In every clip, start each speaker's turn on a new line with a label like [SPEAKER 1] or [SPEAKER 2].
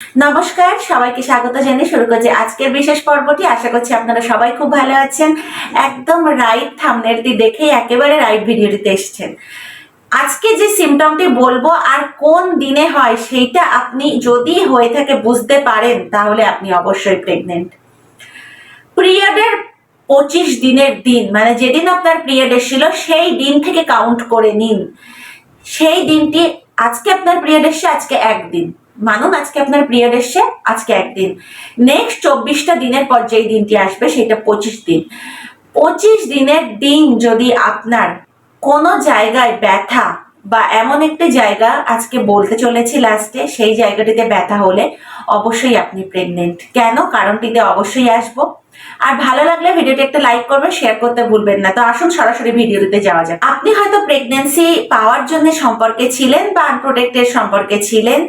[SPEAKER 1] নমস্কার, সবাইকে স্বাগত জানিয়ে শুরু করছি আজকের বিশেষ পর্বটি। আশা করছি আপনারা সবাই খুব ভালো আছেন। একদম রাইট থামনেলটি দেখেই একেবারে রাইট ভিডিওটিতে এসেছেন। আজকে যে সিমটমটি বলব আর কোন দিনে হয় সেইটা আপনি যদি হয়ে থাকে বুঝতে পারেন, তাহলে আপনি অবশ্যই প্রেগনেন্ট পিরিয়ডের পঁচিশ দিনের দিন মানে যেদিন আপনার পিরিয়ড এসেছিল, সেই দিন থেকে কাউন্ট করে নিন। সেই দিনটি আজকে আপনার পিরিয়ড এসছে, আজকে একদিন। মানুন আজকে আপনার পিরিয়ড এসছে আজকে একদিন। নেক্সট চব্বিশটা দিনের পর যেই দিনটি আসবে, সেটা পঁচিশ দিন। পঁচিশ দিনের দিন যদি আপনার কোনো জায়গায় ব্যথা বা এমন একটা জায়গা আজকে বলতে চলেছি লাস্টে সেই জায়গাটিতে ব্যথা হলে অবশ্যই আপনি প্রেগনেন্ট কেন? কারণটিতে অবশ্যই আসব। আর ভালো লাগলে ভিডিওটি একটা লাইক করবেন শেয়ার করতে ভুলবেন না। তো আসুন সরাসরি ভিডিওতে যাওয়া যাক। আপনি হয়তো প্রেগনেন্সি পাওয়ার জন্য সম্পর্কে ছিলেন বা আনপ্রোটেক্টেড সম্পর্কে ছিলেন।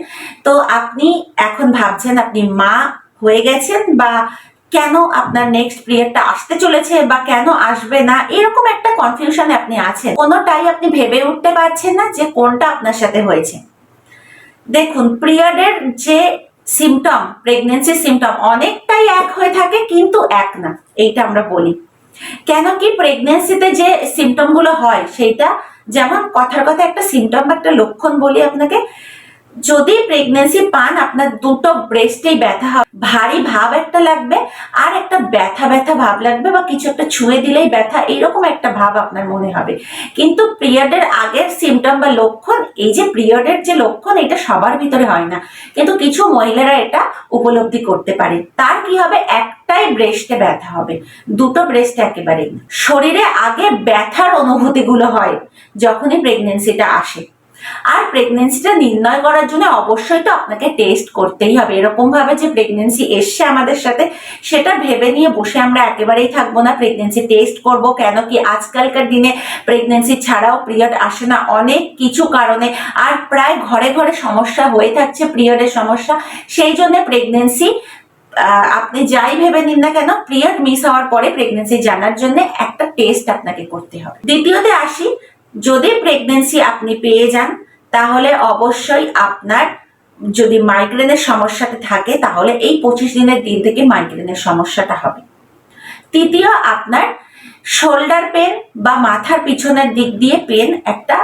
[SPEAKER 1] তো আপনি এখন ভাবছেন আপনি মা হয়ে গেছেন বা কেন আপনার নেক্সট পিরিয়ডটা আসতে চলেছে বা কেন আসবে না? এরকম একটা কনফিউশনে আপনি আছেন। কোনোটাই আপনি ভেবে উঠতে পারছেন না যে কোনটা আপনার সাথে হয়েছে। দেখুন পিরিয়ডের যে সিমটম প্রেগনেন্সি সিমটম অনেকটাই এক হয়ে থাকে, কিন্তু এক না। এইটা আমরা বলি। কেন কি প্রেগনেন্সিতে যে সিমটমগুলো হয়, সেইটা যেমন কথার কথা একটা সিমটম বা একটা লক্ষণ বলি আপনাকে যদি প্রেগনেন্সি পান, আপনার দুটো ব্রেস্টেই ব্যথা হবে। ভারী ভাব একটা লাগবে, আর একটা ব্যথা ব্যথা ভাব লাগবে, বা কিছু একটা ছুঁয়ে দিলেই ব্যথা এইরকম একটা ভাব আপনার মনে হবে। কিন্তু পিরিয়ডের আগের সিমটম বা লক্ষণ, এই যে পিরিয়ডের যে লক্ষণ, এটা সবার ভিতরে হয় না। কিন্তু কিছু মহিলারা এটা উপলব্ধি করতে পারে। তার কি হবে? একটাই ব্রেস্টে ব্যথা হবে। দুটো ব্রেস্ট একেবারেই। শরীরে আগে ব্যথার অনুভূতিগুলো হয়, যখনই প্রেগনেন্সিটা আসে। আর প্রেগনেন্সিটা নির্ণয় করার জন্য অবশ্যই তো আপনাকে টেস্ট করতেই হবে। এরকম ভাবে যে প্রেগনেন্সি এসছে আমাদের সাথে, সেটা ভেবে নিয়ে বসে আমরা একেবারেই থাকব না। প্রেগনেন্সি টেস্ট করব কেন কি? আজকালকার দিনে প্রেগনেন্সি ছাড়াও পিরিয়ড আসে না অনেক কিছু কারণে। আর প্রায় ঘরে ঘরে সমস্যা হয়ে থাকছে পিরিয়ডের সমস্যা। সেই জন্য প্রেগনেন্সি আপনি যাই ভেবে নিন না কেন পিরিয়ড মিস হওয়ার পরে প্রেগনেন্সি জানার জন্য একটা টেস্ট আপনাকে করতে হবে। দ্বিতীয়তে আসি যদি প্রেগনেন্সি আপনি পেয়ে যান, তাহলে অবশ্যই আপনার যদি মাইগ্রেনের সমস্যাটা থাকে, তাহলে এই পঁচিশ দিনের দিন থেকে মাইগ্রেনের সমস্যাটা হবে। তৃতীয়, আপনার শোল্ডার পেন বা মাথার পিছনের দিক দিয়ে পেন একটা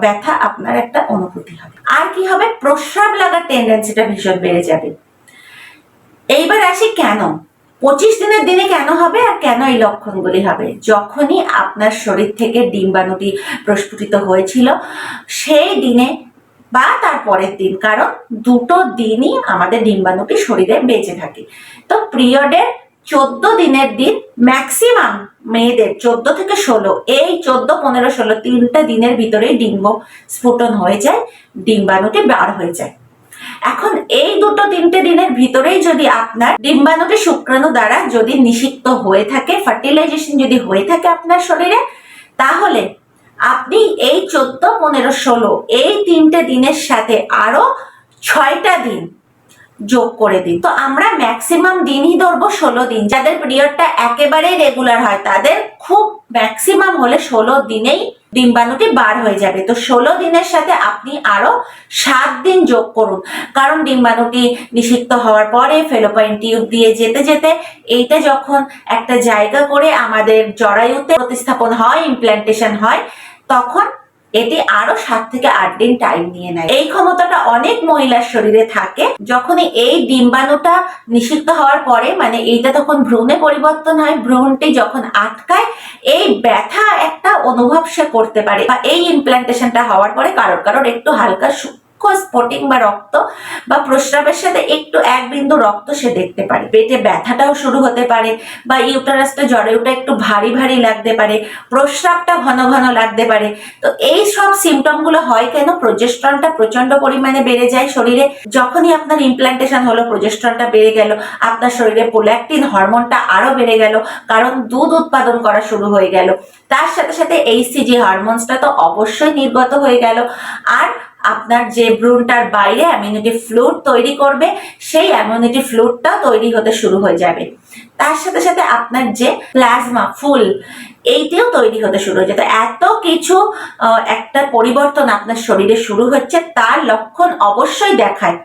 [SPEAKER 1] ব্যথা আপনার একটা অনুভূতি হবে। আর কি হবে? প্রস্রাব লাগার টেন্ডেন্সিটা ভীষণ বেড়ে যাবে। এইবার আসি কেন? পঁচিশ দিনের দিনে কেন হবে আর কেন এই লক্ষণগুলি হবে? যখনই আপনার শরীর থেকে ডিম্বাণুটি প্রস্ফুটিত হয়েছিল, সেই দিনে বা তার পরের দিন, কারণ দুটো দিনই আমাদের ডিম্বাণুটি শরীরে বেঁচে থাকে। তো পিরিয়ডের চোদ্দ দিনের দিন ম্যাক্সিমাম মেয়েদের, চোদ্দ থেকে ষোলো, এই চোদ্দ, পনেরো, ষোলো তিনটা দিনের ভিতরেই ডিম্ব স্ফুটন হয়ে যায়, ডিম্বাণুটি বার হয়ে যায়। এখন এই দুটো তিনটে দিনের ভিতরেই যদি আপনার ডিম্বাণুটি শুক্রাণু দ্বারা যদি নিষিক্ত হয়ে থাকে ফার্টিলাইজেশন যদি হয়ে থাকে আপনার শরীরে, তাহলে আপনি এই চোদ্দ, পনেরো, ষোলো, এই তিনটে দিনের সাথে আরও ছয়টা দিন যোগ করে দিন তো আমরা ম্যাক্সিমাম দিনই ধরবো ষোলো দিন। যাদের পিরিয়ডটা একেবারেই রেগুলার হয়, তাদের খুব ম্যাক্সিমাম হলে ষোলো দিনেই ডিম্বাণুটি বার হয়ে যাবে। তো ষোলো দিনের সাথে আপনি আরও সাত দিন যোগ করুন। কারণ ডিম্বাণুটি নিষিক্ত হওয়ার পরে ফেলোপাইন টিউব দিয়ে যেতে যেতে এইটা যখন একটা জায়গা করে আমাদের জরায়ুতে প্রতিস্থাপন হয় ইমপ্ল্যান্টেশন হয়, তখন এটি আরও সাত থেকে আট দিন টাইম নিয়ে নেয়। এই ক্ষমতাটা অনেক মহিলার শরীরে থাকে। যখন এই ডিম্বাণুটা নিষিদ্ধ হওয়ার পরে মানে এইটা তখন ভ্রূণে পরিবর্তন হয়, ভ্রূণটি যখন আটকায়, এই ব্যথা একটা অনুভব সে করতে পারে। বা এই ইমপ্লান্টেশনটা হওয়ার পরে কারোর কারোর একটু হালকা সূক্ষ্ম স্পটিং বা রক্ত বা প্রস্রাবের সাথে একটু এক বিন্দু রক্ত সে দেখতে পারে। পেটে ব্যথাটাও শুরু হতে পারে বা ইউটারাসটা জরায়ুটা একটু ভারী ভারী লাগতে পারে, প্রস্রাবটা ঘন ঘন লাগতে পারে। তো এই সব সিমটমগুলো হয় কেন? প্রজেস্ট্রনটা প্রচণ্ড পরিমাণে বেড়ে যায় শরীরে। যখনই আপনার ইমপ্ল্যান্টেশন হলো প্রজেস্ট্রনটা বেড়ে গেল, আপনার শরীরে প্রোল্যাক্টিন হরমোনটা আরও বেড়ে গেল, কারণ দুধ উৎপাদন করা শুরু হয়ে গেল। তার সাথে সাথে এইসিজি হরমোনসটা তো অবশ্যই নির্গত হয়ে গেল। আর আপনার যে ব্রুনটার বাইরে অ্যামিউনিটি ফ্লুড তৈরি করবে, সেই অ্যামিউনিটি ফ্লুডটা তৈরি হতে শুরু হয়ে যাবে। তার সাথে সাথে আপনার যে প্লাজমা ফুল, এইটিও তৈরি হতে শুরু হয়ে যেত এত কিছু একটা পরিবর্তন আপনার শরীরে শুরু হচ্ছে, তার লক্ষণ অবশ্যই দেখায়।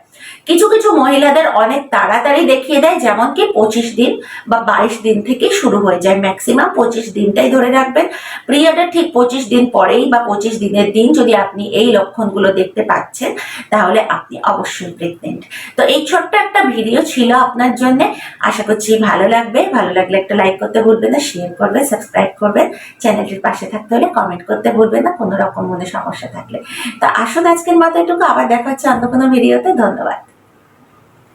[SPEAKER 1] কিছু কিছু মহিলাদের অনেক তাড়াতাড়ি দেখিয়ে দেয়, যেমন কি পঁচিশ দিন বা বাইশ দিন থেকে শুরু হয়ে যায়। ম্যাক্সিমাম পঁচিশ দিনটাই ধরে রাখবেন। পিরিয়ডের ঠিক পঁচিশ দিন পরেই বা পঁচিশ দিনের দিন যদি আপনি এই লক্ষণগুলো দেখতে পাচ্ছেন, তাহলে আপনি অবশ্যই প্রেগনেন্ট তো এই ছোট্ট একটা ভিডিও ছিল আপনার জন্য। আশা করছি ভালো লাগবে। ভালো লাগলে একটা লাইক করতে ভুলবেন না শেয়ার করবেন সাবস্ক্রাইব করবেন। চ্যানেলটির পাশে থাকতে হলে কমেন্ট করতে ভুলবেন না, কোনো রকম মনে সমস্যা থাকলে। তো আসুন আজকের মতো এটুকু, আবার দেখা হচ্ছে অন্য কোনো ভিডিওতে। ধন্যবাদ।